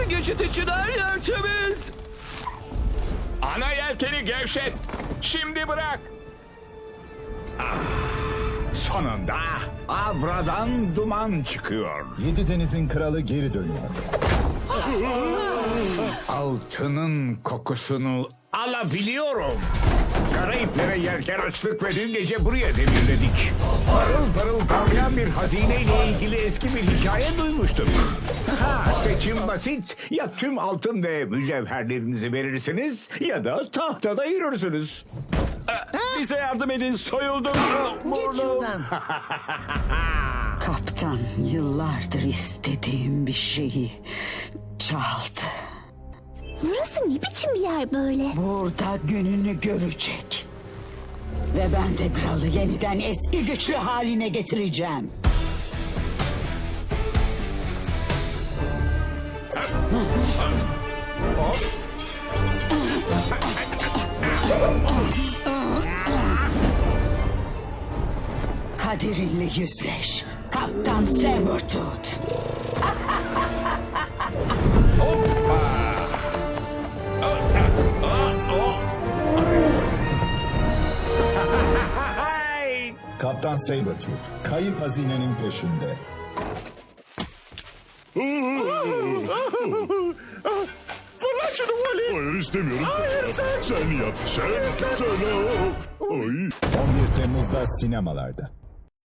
Kırmızı geçit için her yer temiz. Ana yelkeni gevşet. Şimdi bırak. Sonunda Abra'dan duman çıkıyor. Yedi denizin kralı geri dönüyor. Altının kokusunu alabiliyorum. Karayiplere yelken açtık ve dün gece buraya demirledik. Parıl parıl parlayan bir hazineyle ilgili eski bir hikaye duymuştum. Ha, seçim basit. Ya tüm altın ve mücevherlerinizi verirsiniz ya da tahtada yürürsünüz. Bize yardım edin soyuldum. Git şuradan. Kaptan yıllardır istediğim bir şeyi çaldı. Burası ne biçim bir yer böyle? Burada gününü görecek. Ve ben de kralı yeniden eski güçlü haline getireceğim. Kaderinle yüzleş. Kaptan Sabretooth. Kaptan Sabretooth kayıp hazinenin peşinde. Fırlat şunu Wally. Hayır istemiyorum. Hayır sen. Sen yap. Sen. Sen. Ay. 11 Temmuz'da sinemalarda.